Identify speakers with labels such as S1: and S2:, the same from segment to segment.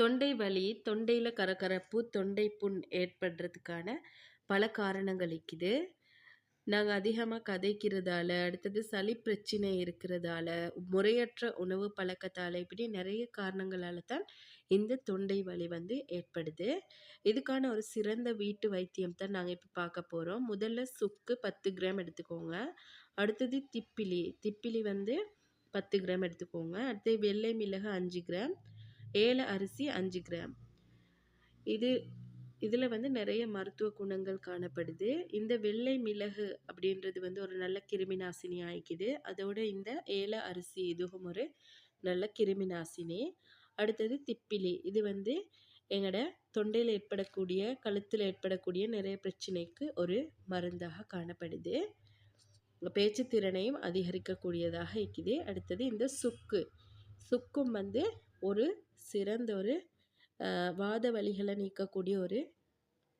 S1: தொண்டை வலி தொண்டையில் கரகரப்பு தொண்டை புண் ஏற்படுறதுக்கான பல காரணங்கள் இருக்குது. நாங்கள் அதிகமாக கதைக்கிறதால அடுத்தது சளி பிரச்சனை இருக்கிறதால முறையற்ற உணவு பழக்கத்தால் இப்படி நிறைய காரணங்களால் தான் இந்த தொண்டை வலி வந்து ஏற்படுது. இதுக்கான ஒரு சிறந்த வீட்டு வைத்தியம் தான் நாங்கள் இப்போ பார்க்க போகிறோம் முதல்ல சுக்கு பத்து கிராம் எடுத்துக்கோங்க. அடுத்தது திப்பிலி. திப்பிலி வந்து பத்து கிராம் எடுத்துக்கோங்க. அடுத்தது வெள்ளை மிளகு அஞ்சு கிராம். ஏல அரிசி அஞ்சு கிராம். இது இதில் வந்து நிறைய மருத்துவ குணங்கள் காணப்படுது. இந்த வெள்ளை மிளகு அப்படின்றது வந்து ஒரு நல்ல கிருமி நாசினி ஆயிக்குது. அதோட இந்த ஏல அரிசி இதுவும் ஒரு நல்ல கிருமி நாசினி அடுத்தது திப்பிலி. இது வந்து எங்களோட தொண்டையில் ஏற்படக்கூடிய கழுத்தில் ஏற்படக்கூடிய நிறைய பிரச்சனைக்கு ஒரு மருந்தாக காணப்படுது. பேச்சு திறனையும் அதிகரிக்கக்கூடியதாக இருக்குது. அடுத்தது இந்த சுக்கு. சுக்கும் வந்து ஒரு சிறந்த ஒரு வாத வழிகளை நீக்கக்கூடிய ஒரு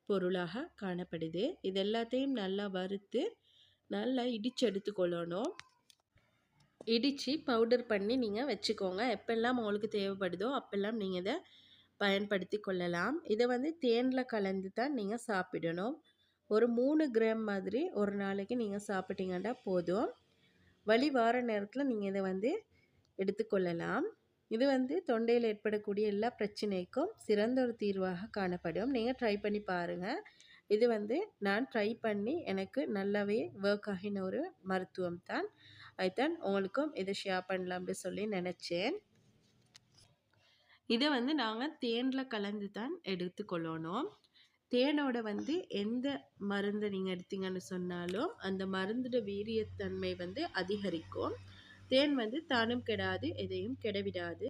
S1: பொருளாக காணப்படுது. இது எல்லாத்தையும் நல்லா வறுத்து நல்லா இடித்து எடுத்துக்கொள்ளணும். இடித்து பவுடர் பண்ணி நீங்கள் வச்சுக்கோங்க. எப்பெல்லாம் உங்களுக்கு தேவைப்படுதோ அப்பெல்லாம் நீங்கள் இதை பயன்படுத்தி கொள்ளலாம். இதை வந்து தேனில் கலந்து தான் நீங்கள் சாப்பிடணும். ஒரு மூணு கிராம் மாதிரி ஒரு நாளைக்கு நீங்கள் சாப்பிட்டீங்கன்னா போதும். வழி வார நேரத்தில் நீங்கள் இதை வந்து எடுத்துக்கொள்ளலாம் இது வந்து தொண்டையில் ஏற்படக்கூடிய எல்லா பிரச்சனைக்கும் சிறந்த ஒரு தீர்வாக காணப்படும். நீங்கள் ட்ரை பண்ணி பாருங்கள் இது வந்து நான் ட்ரை பண்ணி எனக்கு நல்லாவே ஒர்க் ஆகின ஒரு மருத்துவம் தான். அதுதான் உங்களுக்கும் இதை ஷேர் பண்ணலாம் அப்படின்னு சொல்லி நினச்சேன். இதை வந்து நாங்கள் தேனில் கலந்து தான் எடுத்துக்கொள்ளணும். தேனோட வந்து எந்த மருந்தை நீங்கள் எடுத்தீங்கன்னு சொன்னாலும் அந்த மருந்தோட வீரியத்தன்மை வந்து அதிகரிக்கும். தேன் வந்து தானும் கெடாது எதையும் கெடவிடாது.